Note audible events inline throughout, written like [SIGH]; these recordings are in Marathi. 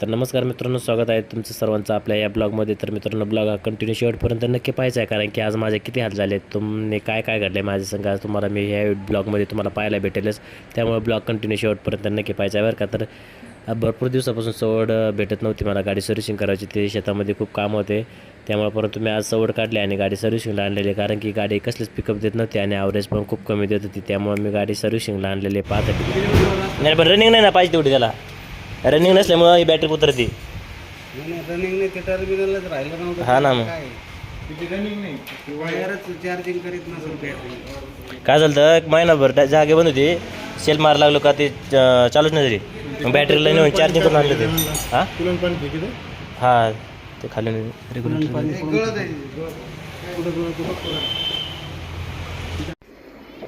तर नमस्कार मित्रांनो स्वागत आहे तुमचं सर्वांचं आपल्या या ब्लॉगमध्ये. तर मित्रांनो ब्लॉग हा कंटिन्यू शेवटपर्यंत नक्की पाहायचा आहे कारण की आज माझे किती हाल झाले तुम्ही काय काय घडले माझ्या संघ आज तुम्हाला मी ह्या ब्लॉगमध्ये तुम्हाला पाहायला भेटेलच. त्यामुळे ब्लॉग कंटिन्यू शेवटपर्यंत नक्की पाहायचा आहे बरं का? तर भरपूर दिवसापासून सवड भेटत नव्हती मला. गाडी सर्व्हिसिंग करायची ते शेतामध्ये खूप काम होते. त्यामुळे परंतु मी आज सवड काढली आणि गाडी सर्व्हिसिंगला आणलेली कारण की गाडी कसलीच पिकअप देत नव्हती आणि ॲव्हरेज पण खूप कमी देत होती. त्यामुळे मी गाडी सर्व्हिसिंगला आणलेली आहे पाहत नाही बरं रनिंग नाही ना पाहिजे तेवढी त्याला. रनिंग नसल्यामुळं ही बॅटरी उतरते रनिंग नाही ते टर्मिनलच राहिलं नव्हतं. हा ना मग. काय? रनिंग नाही. वायरच चार्जिंग करीत नसेल बॅटरी काय झालं तर एक महिनाभर त्या जागे बंद होती. सेल मार लागलो का ते अं, चालूच नाही झाली. मग बॅटरीला नेऊन चार्जिंग करून आणलं ते. हां? हां ते खाली रेग्युलेटर गळत आहे. कुठं गळत कुठं?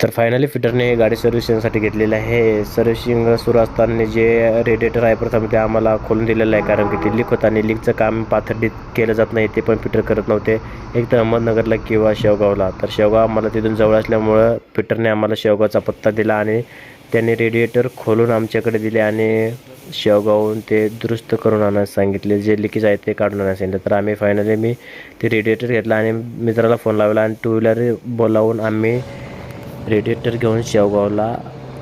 तर फायनली फिटरने गाडी सर्व्हिसिंगसाठी घेतलेलं आहे. सर्व्हिसिंग सुरू असताना जे रेडिएटर आहे प्रथम ते आम्हाला खोलून दिलेलं आहे कारण की ते लीक होतं आणि लीकचं काम पाथर्डीत केलं जात नाही ते पण फिटर करत नव्हते. एक तर अहमदनगरला किंवा शेवगावला. तर शेवगाव आम्हाला तिथून जवळ असल्यामुळं फिटरने आम्हाला शेवगावचा पत्ता दिला आणि त्यांनी रेडिएटर खोलून आमच्याकडे दिले आणि शेवगावहून ते दुरुस्त करून आणायला सांगितले. जे लिकेज आहे ते काढून आणायला सांगितलं. तर आम्ही फायनली मी ते रेडिएटर घेतला आणि मित्राला फोन लावला आणि टू व्हीलर बोलावून आम्ही रेडिएटर घेऊन शेवगावला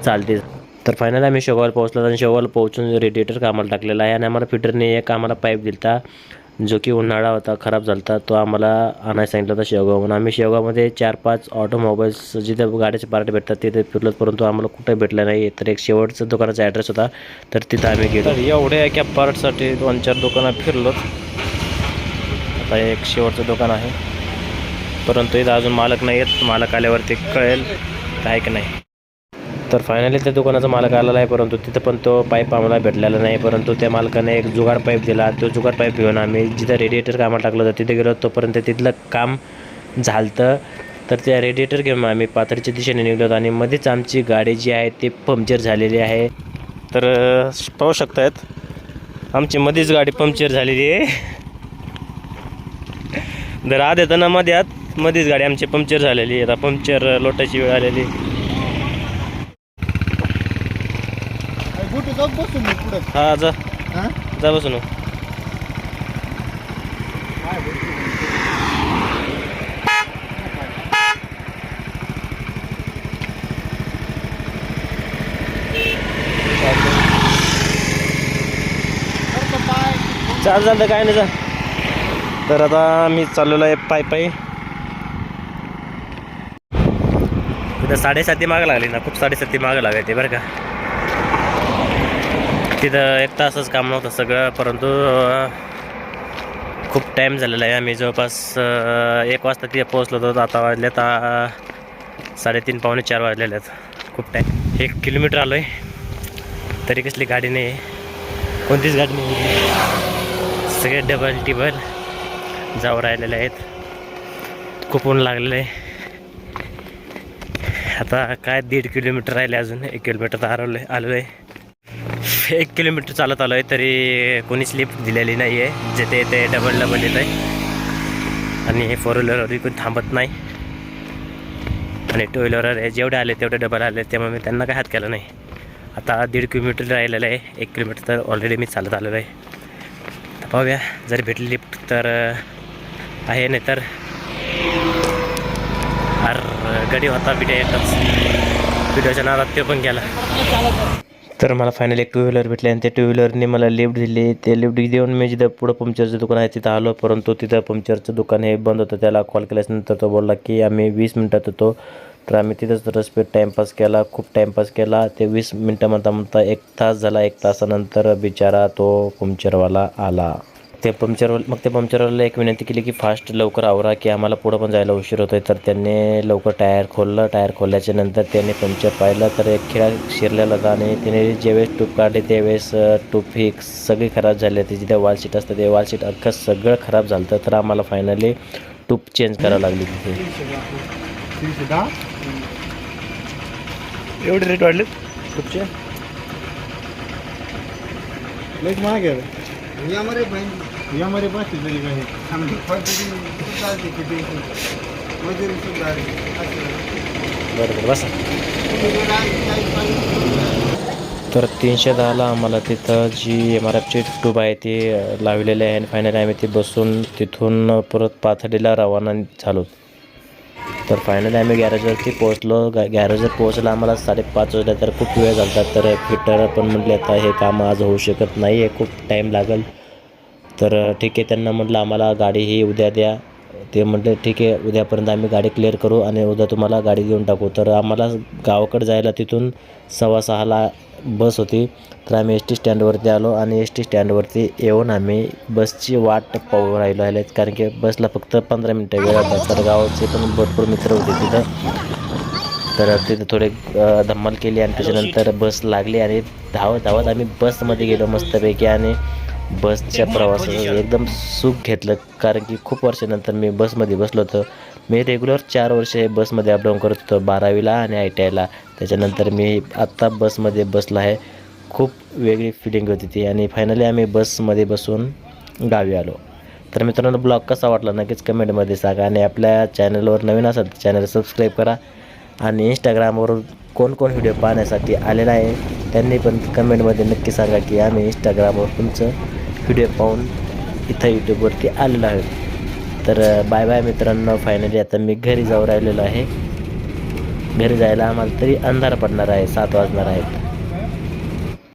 चालते. तर फायनल आम्ही शेवगावला पोहोचलो आणि शेवगावला पोहोचून रेडिएटर कामाला टाकलेला आहे आणि आम्हाला फिटरने एक आम्हाला पाईप दिलता जो की उन्हाळा होता खराब झाला होता तो आम्हाला आणायला सांगितलं होता शेवगावहून आम्ही शेवगावमध्ये चार पाच ऑटोमोबाईल्स जिथे गाड्याचे पार्ट भेटतात तिथे फिरलो परंतु आम्हाला कुठे भेटलं नाही. तर एक शेवटचं दुकानाचा ॲड्रेस होता तर तिथं आम्ही गेलो. तर एवढ्या एका पार्टसाठी दोन चार दुकानं फिरलो आता एक शेवटचं दुकान आहे. परंतु इथं अजून मालक नाही आहेत मालक आल्यावरती कळेल. काय की नाही? तर फायनली त्या दुकानाचा मालक आलेला आहे परंतु तिथं पण तो पाईप आम्हाला भेटलेला नाही. परंतु त्या मालकाने एक जुगाड पाईप दिला. तो जुगाड पाईप घेऊन आम्ही जिथं रेडिएटर कामाला टाकलं होतं तिथे गेलो. तोपर्यंत तिथलं काम झालं तर त्या रेडिएटर घेऊन आम्ही पाथरीच्या दिशेने निघलो आणि मध्येच आमची गाडी जी आहे ती पंक्चर झालेली आहे. तर पाहू शकतायत आमची मध्येच गाडी पंक्चर झालेली आहे. [LAUGHS] जर आत येताना मध्ये मध्यात मध्येच गाडी आमची पंक्चर झालेली आहे आता पंक्चर लोटायची वेळ आलेली हा जा. जा बसून. चाल चालतं काय नाही जा. तर आता मी चाललेलो आहे पाय पायी तिथं साडेसाती मागं लागली ना खूप साडेसाती मागं लागायची बरं का. तिथं एक तासच काम नव्हतं सगळं परंतु खूप टाईम झालेला आहे. आम्ही जवळपास एक वाजता तिथे पोहोचलो होतो. आता वाजले आता साडेतीन पावणे चार वाजलेले आहेत. खूप टाईम एक किलोमीटर आलो आहे तरी कसली गाडी नाही आहे कोणतीच गाडी नाही सगळे डबल टिबल जाऊ राहिलेले आहेत. खूप ऊन लागलेलं आहे. आता काय दीड किलोमीटर राहिले अजून. एक किलोमीटर तर आलो आलेलो आहे एक किलोमीटर चालत आलो आहे तरी कोणी स्लिप दिलेली नाही आहे जिथे ते डबल डबल येत आहे आणि हे फोर व्हीलरवर कोणी थांबत नाही. आणि टू व्हीलरवर जेवढे आले तेवढे डबल आले त्यामुळे मी त्यांना काय हात केला नाही. आता दीड किलोमीटर राहिलेलं आहे. एक किलोमीटर तर ऑलरेडी मी चालत आलेलो आहे तर पाहूया जर भेटली लिफ्ट तर आहे नाही तर. अर गडी होता व्हिडिओ एकच. व्हिडिओच्या नादात ते पण गेला. तर मला फायनली एक टू व्हीलर भेटली आणि त्या टू व्हीलरने मला लिफ्ट दिली. ते लिफ्ट देऊन मी जिथं पुढं पंक्चरचं दुकान आहे तिथं आलो. परंतु तिथं पंक्चरचं दुकान हे बंद होतं. त्याला कॉल केल्यानंतर तो बोलला की आम्ही वीस मिनटात होतो तर आम्ही तिथंच रस्पीड टाईमपास केला. खूप टाईमपास केला. ते वीस मिनटं म्हणता म्हणता एक तास झाला. एक तासानंतर बिचारा तो पंक्चरवाला आला. ते पंक्चर मग ते पंक्चरवाल्याला एक विनंती केली की फास्ट लवकर आवरा की आम्हाला पुढं पण जायला उशीर होतोय. तर त्यांनी लवकर टायर खोललं. टायर खोलल्याच्या नंतर त्याने पंक्चर पाहिलं. तर एक खिळा शिरलेला होता आणि त्याने ज्यावेळेस टूप काढली त्यावेळेस टूप ही सगळी खराब झाली होती. जिथे वॉल सीट असतं ते वॉल सीट अख्खं सगळं खराब झालं होतं. तर आम्हाला फायनली टूप चेंज करावं लागली तिथे. एवढे रेट वाढले टूपचे? महाग आहे. यामध्ये यामध्ये तरी काही चालते सुद्धा बसा तर तीनशे दहाला आम्हाला तिथं जी एम आर एफची ट्यूब आहे ती लावलेली आहे आणि फायनली आम्ही ती बसून तिथून परत पाथडीला रवाना झालो. तर फायनली आम्ही गॅरेजवरती पोहोचलो. गॅ गॅरेजवर पोहोचला आम्हाला साडेपाच वाजल्या तर खूप वेळ झाला. तर फिटर पण म्हटले आता हे काम आज होऊ शकत नाही आहे खूप टाईम लागेल. तर ठीक आहे त्यांना म्हटलं आम्हाला गाडी ही उद्या द्या. ते म्हटले ठीक आहे उद्यापर्यंत आम्ही गाडी क्लिअर करू आणि उद्या तुम्हाला गाडी देऊन टाकू. तर आम्हाला गावाकडे जायला तिथून सव्वा सहाला बस होती. तर आम्ही एस टी स्टँडवरती आलो आणि एस टी स्टँडवरती येऊन आम्ही बसची वाट पाहू राहिलो आहे कारण की बसला फक्त पंधरा मिनटं वेळ होता. तर गावाचे पण भरपूर मित्र होते तिथं. तर तिथे थोडे धम्मल केली आणि त्याच्यानंतर बस लागली आणि धावत धावत आम्ही बसमध्ये गेलो मस्तपैकी आणि बसच्या प्रवासाचं एकदम सुख घेतलं. कारण की खूप वर्षानंतर मी बसमध्ये बसलो होतो. मी रेग्युलर चार वर्ष हे बसमध्ये अपडाऊन करत होतो बारावीला आणि आय टी आयला त्याच्यानंतर मी आत्ता बसमध्ये बसलो आहे. खूप वेगळी फिलिंग होती ती. आणि फायनली आम्ही बसमध्ये बसून गावी आलो. तर मित्रांनो ब्लॉग कसा वाटला नक्कीच कमेंटमध्ये सांगा. आणि आपल्या चॅनलवर नवीन असाल तर चॅनल सबस्क्राईब करा. आणि इंस्टाग्रामवरून कोण कोण व्हिडिओ पाहण्यासाठी आलेला आहे त्यांनी पण कमेंटमध्ये नक्की सांगा की आम्ही इंस्टाग्रामवर तुमचं व्हिडिओ पाहून इथं यूट्यूबवरती आलेला आहे. तर बाय बाय मित्रांनो फायनली आता मी घरी जाऊ राहिलेलो आहे. घरी जायला आम्हाला तरी अंधार पडणार आहे सात वाजणार आहेत.